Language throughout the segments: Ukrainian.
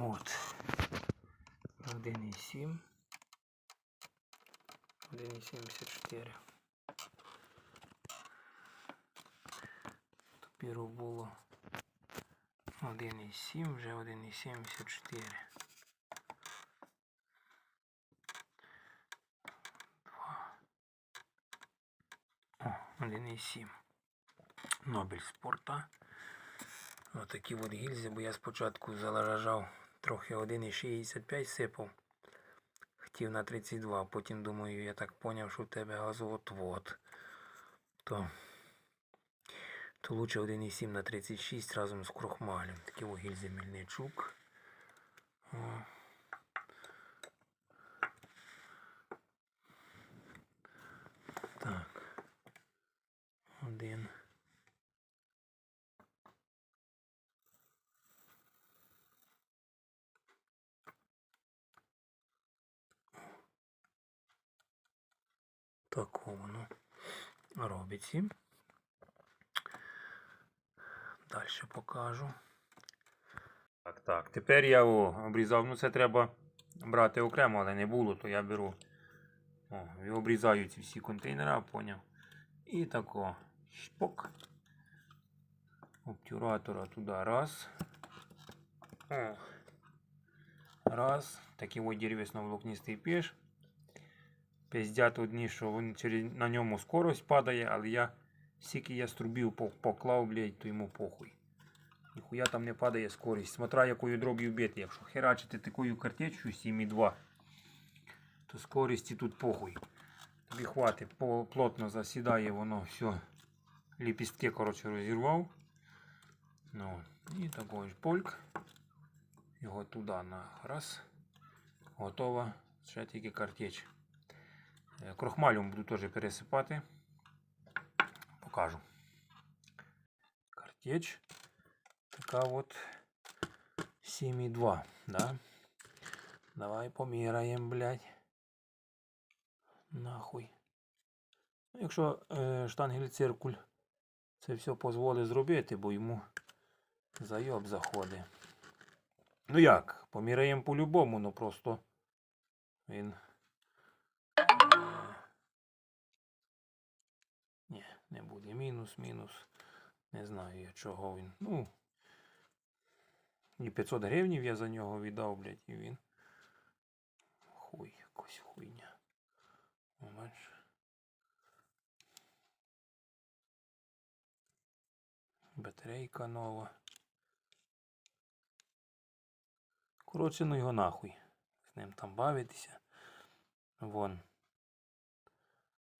От. 1,7. 1,74. Тепер було 1,7, вже 1,74. О, 1,7. Нобель спорта. Отакі от гільзи, бо я спочатку залажав трохи 1,65 сипав. Хотів на 32, потім думаю, я так поняв, що в тебе газоотвод. То, то лучше 1,7 на 36 разом з крохмалем. Такий от гільзи Мельничук. О. Так. Один. Воно робиться. Далі покажу. Так, так. Тепер я о, обрізав. Ну це треба брати окремо, але не було, то я беру. О, і обрізаю ці всі контейнери, поняв. І тако. Шпок. Обтюратора туди раз. О. Раз. Такий ось деревесно-волокнистий піш. Пиздят одні, що він через, на ньому скорость падає, але я скільки я струбів поклав, блядь, то йому похуй. Ніхуя там не падає скорість. Смотря якою дроб'ю бити. Якщо херачити такою картечю 7,2, то скорості тут похуй. Тобі хватить, плотно засідає воно все. Ліпістки, коротше, розірвав. Ну, і такий ж польк. Його туди на раз. Готова. Ще тільки картеч. Е, Крохмалем буду теж пересипати. Покажу. Картеч. Така от 7,2. Да? Давай поміряємо, блядь. Нахуй. Ну, Якщо е, штангель циркуль це все дозволить зробити, бо йому зайоб заходить. Ну як, поміряємо по-любому, ну просто він. Не буде. Мінус, мінус. Не знаю я чого він. Ну. І 500 гривнів я за нього віддав, блядь, і він. Хуй, якась хуйня. Бачиш? Батарейка нова. Коротше, ну його нахуй. З ним там бавитися. Вон.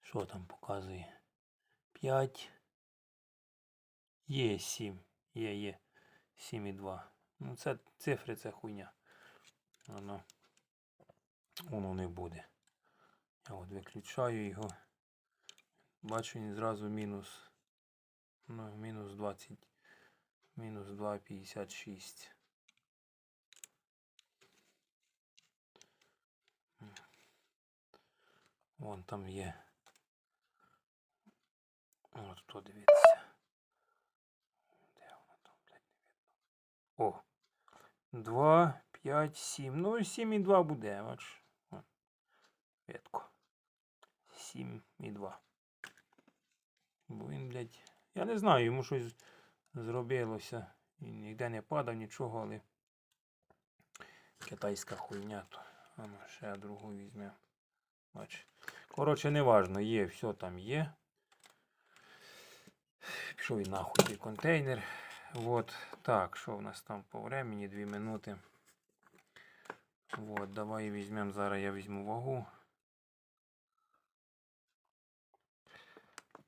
Що там показує? 5. Є 7. Є, є. 7,2. Ну це цифри, це хуйня. Воно. Воно не буде. Я от виключаю його. Бачу він зразу мінус. Ну, мінус 20. Мінус 2,56. Вон там є. От то дивіться. Де воно там, блядь, не видно. О. 2, 5, 7. Ну, 7,2 буде, бач. О, Ветко. 7,2. Бо він, блядь, я не знаю, йому щось зробилося. Він ніде не падав, нічого, але китайська хуйня то. А ну, ще другу візьмемо. Бач. Коротше, неважно, є, все там є. Пішов і нахуй той контейнер. Вот. Так, що в нас там по времени? 2 минути. Вот, давай візьмемо. Зараз я візьму вагу.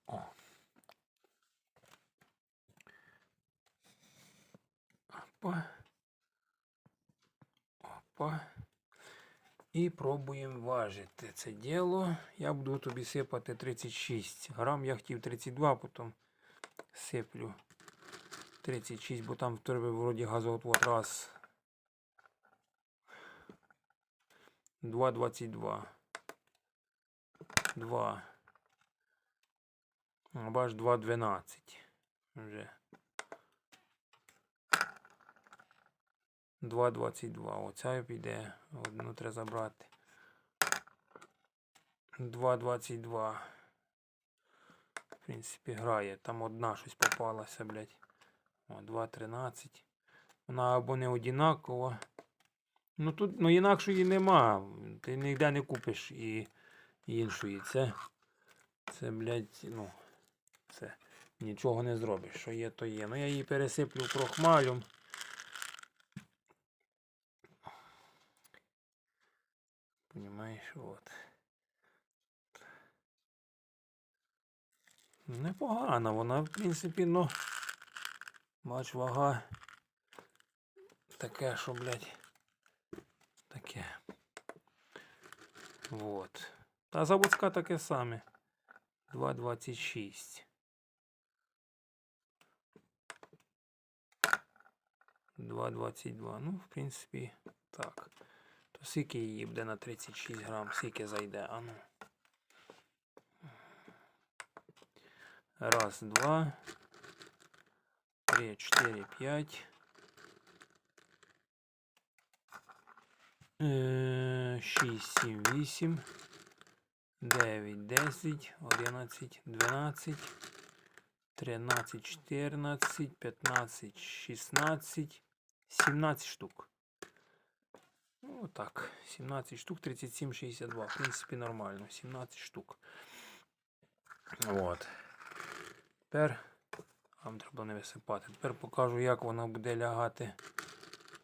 О. Опа. Опа. І пробуємо важити це діло. Я буду тобі сипати 36 грам. Я хотів 32, потім сиплю 36, бо там в тебе вроді газоотвод раз. 2,22. 2. А бач 2,12. Вже. 2,22. Оця піде. Одну треба забрати. 2,22. В принципі, грає. Там одна щось попалася, блядь. О, 2,13. Вона або не одинакова. Ну тут ну, інакшої нема. Ти ніде не купиш і іншої. Це, це, блядь, ну, це нічого не зробиш. Що є, то є. Ну я її пересиплю крохмалем. Понімаєш, от. Непогана вона, в принципі, ну. Бач, вага. Таке, що, блядь. Таке. Вот. Та заводська таке саме. 2,26. 2,22. Ну, в принципі, так. То скільки її буде на 36 грам, скільки зайде, а ну. Раз, два, три, чотири, п'ять. Е, Шість, сім, вісім. 9, 10, 11, 12, 13, 14, 15, 16, 17 штук. Ну, так, 17 штук, 37, 62. В принципі, нормально. 17 штук. Вот. Тепер вам треба не висипати. Тепер покажу, як вона буде лягати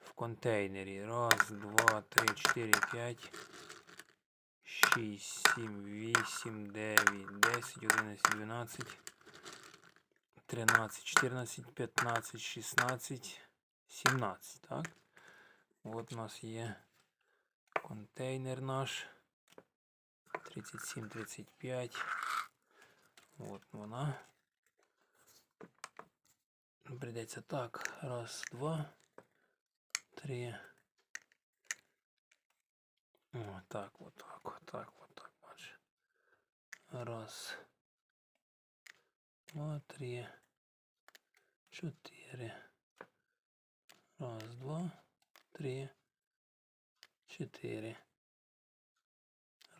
в контейнері. Раз, два, три, чотири, п'ять. 6, 7, 8, 9, 10, 11, 12, 13, 14, 15, 16, 17, так? От у нас є контейнер наш. 37, 35. От вона. Придеться так. Раз, два, три. О, так, вот так, вот так, вот так, бачиш. Раз, два, три, чотири. Раз, два, три, чотири.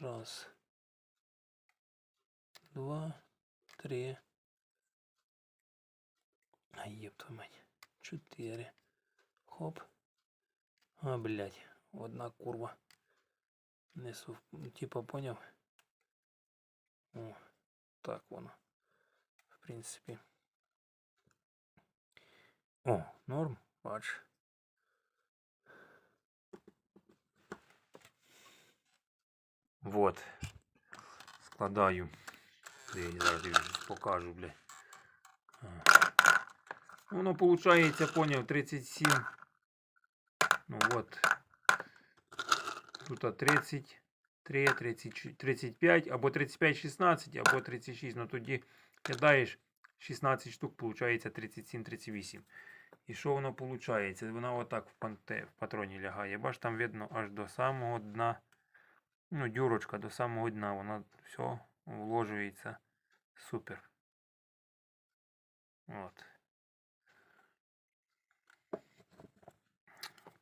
Раз, два, три. А еб твою мать. Чотири. Хоп. А, блядь, одна курва. Не сув... Типа поняв? О, так воно. В принципі. О, норм, бач. Вот. Складаю. Я зараз покажу, бля. Воно получається, поняв, 37. Ну вот. Тут 33, 30, 35, або 35, 16, або 36. Ну тоді кидаєш 16 штук, виходить 37, 38. І що воно виходить? Воно отак в, патроні лягає. Бач, там видно аж до самого дна. Ну, дюрочка до самого дна. Воно все вложується. Супер. От.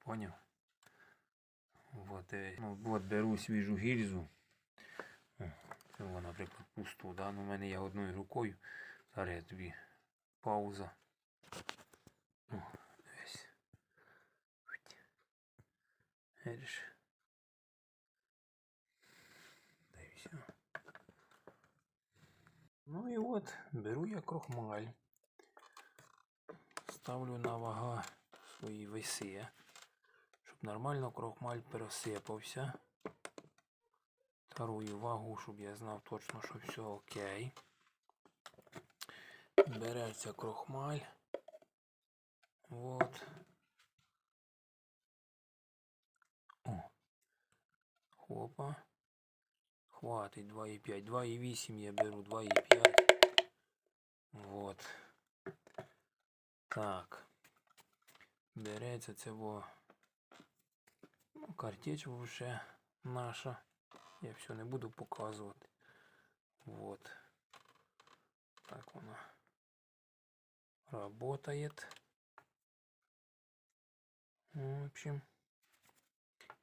Поняв? Вот, е, ну, от беру свіжу гільзу. О, наприклад, пусту, да? Ну, в мене я одною рукою. Зараз я тобі пауза. О, дивись. Видиш? Дивись. Ну і от, беру я крохмаль. Ставлю на вага свої веси нормально крохмаль пересипався. Вторую вагу, щоб я знав точно, що все окей. Береться крохмаль. Вот. О. Хопа. Хватить 2,5. 2,8 я беру, 2,5. Вот. Так. Береться во Ну, картечь вже наша. Я все не буду показувати. Вот. Так вона работает. В общем.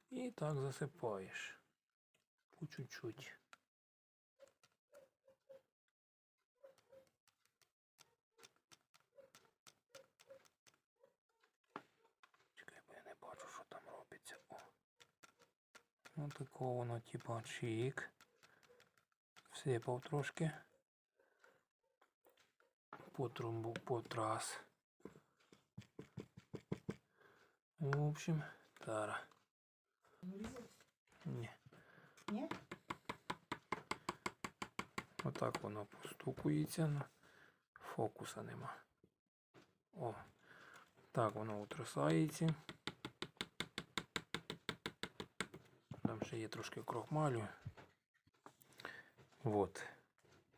І так засипаєш. По чуть-чуть. Ну такого воно типа чик. Всипав трошки. Потрумбу потрас. В общем, тара. Ні. Ні? Отак воно постукується. ну, Фокуса нема. О. Так воно утрясається. Ще є трошки крохмалю. От.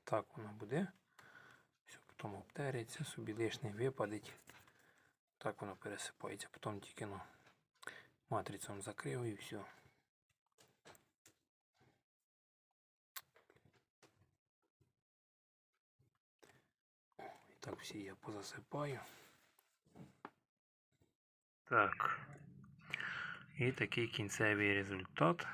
Так воно буде. Все, потім обтереться, собі лишнє випадить. Так воно пересипається. Потім тільки ну, матрицем закрив і все. Так всі я позасипаю. Так. І такий кінцевий результат.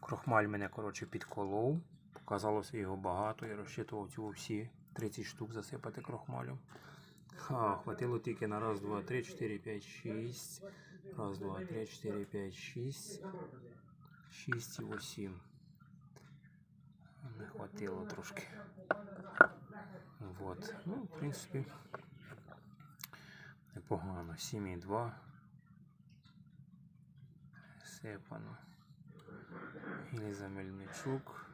Крохмаль мене, коротше, підколов. Показалося його багато. Я розчитував цього всі 30 штук засипати крохмалем. Ха, хватило тільки на раз, два, три, чотири, п'ять, шість. Раз, два, три, чотири, п'ять, шість. Шість і восім. Не хватило трошки. Вот. Ну, в принципі, непогано. 7,2. Сипано. Іліза Мельничук.